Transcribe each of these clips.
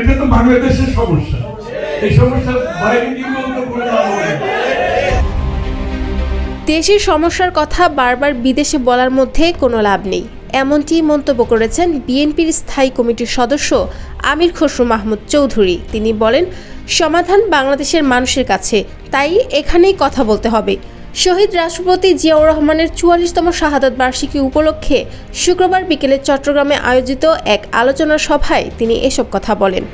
এটা তো বাংলাদেশের সমস্যা। এই সমস্যার বাইরে কি বলতে করে। দেশের সমস্যার কথা বারবার বিদেশে বলার মধ্যে কোনো লাভ নেই। এমনটি মন্তব্য করেছেন বিএনপির স্থায়ী কমিটির সদস্য আমির খসরু মাহমুদ চৌধুরী। তিনি বলেন, সমাধান বাংলাদেশের মানুষের কাছে, তাই এখানেই কথা বলতে হবে। শহীদ রাষ্ট্রপতি জিয়াউর রহমানের চুয়াল্লিশতম শাহাদত বার্ষিকী উপলক্ষে শুক্রবার বিকেলে চট্টগ্রামে আয়োজিত এক আলোচনা সভায় তিনি এসব কথা বলেন।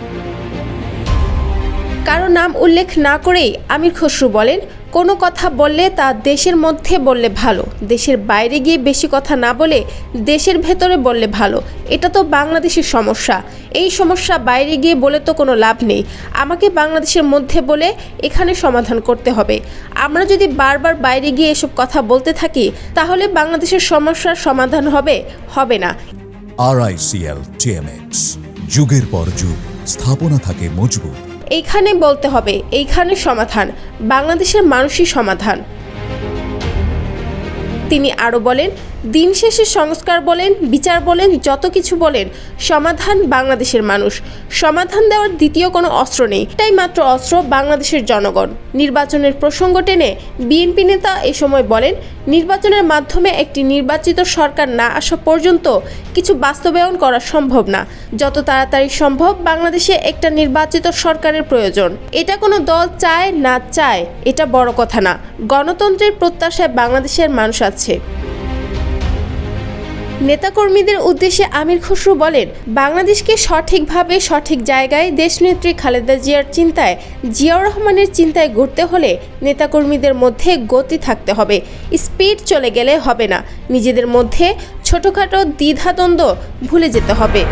কারও নাম উল্লেখ না করেই আমির খসরু বলেন কোনো কথা বললে তা দেশের মধ্যে বললে ভালো, দেশের বাইরে গিয়ে বেশি কথা না বলে দেশের ভেতরে বললে ভালো। এটা তো বাংলাদেশের সমস্যা। এই সমস্যা বাইরে গিয়ে বলে তো কোনো লাভ নেই। আমাকে বাংলাদেশের মধ্যে বলে এখানে সমাধান করতে হবে। আমরা যদি বারবার বাইরে গিয়ে এসব কথা বলতে থাকি, তাহলে বাংলাদেশের সমস্যার সমাধান হবে হবে না। আরআইসিএল টিএমএক্স যুগের পর যুগ, স্থাপনা থাকে মজবুত। এইখানে বলতে হবে এইখানে সমাধান বাংলাদেশের মানুষই সমাধান। তিনি আরও বলেন দিন শেষে সংস্কার বলেন, বিচার বলেন, যত কিছু বলেন, সমাধান বাংলাদেশের মানুষ। সমাধান দেওয়ার দ্বিতীয় কোনো অস্ত্র নেই। এটাই মাত্র অস্ত্র বাংলাদেশের জনগণ। নির্বাচনের প্রসঙ্গ টেনে বিএনপি নেতা এ সময় বলেন, নির্বাচনের মাধ্যমে একটি নির্বাচিত সরকার না আসা পর্যন্ত কিছু বাস্তবায়ন করা সম্ভব না। যত তাড়াতাড়ি সম্ভব বাংলাদেশে একটা নির্বাচিত সরকারের প্রয়োজন। এটা কোনো দল চায় না চায়, এটা বড় কথা না। গণতন্ত্রের প্রত্যাশায় বাংলাদেশের মানুষ আছে। নেতাকর্মীদের উদ্দেশ্যে আমির খসরু বলেন, বাংলাদেশকে সঠিকভাবে সঠিক জায়গায় দেশনেত্রী খালেদা জিয়ার চিন্তায়, জিয়াউর রহমানের চিন্তায় ঘুরতে হলে নেতাকর্মীদের মধ্যে গতি থাকতে হবে। স্পিড চলে গেলে হবে না। নিজেদের মধ্যে ছোটোখাটো দ্বিধাদ্বন্দ্ব ভুলে যেতে হবে।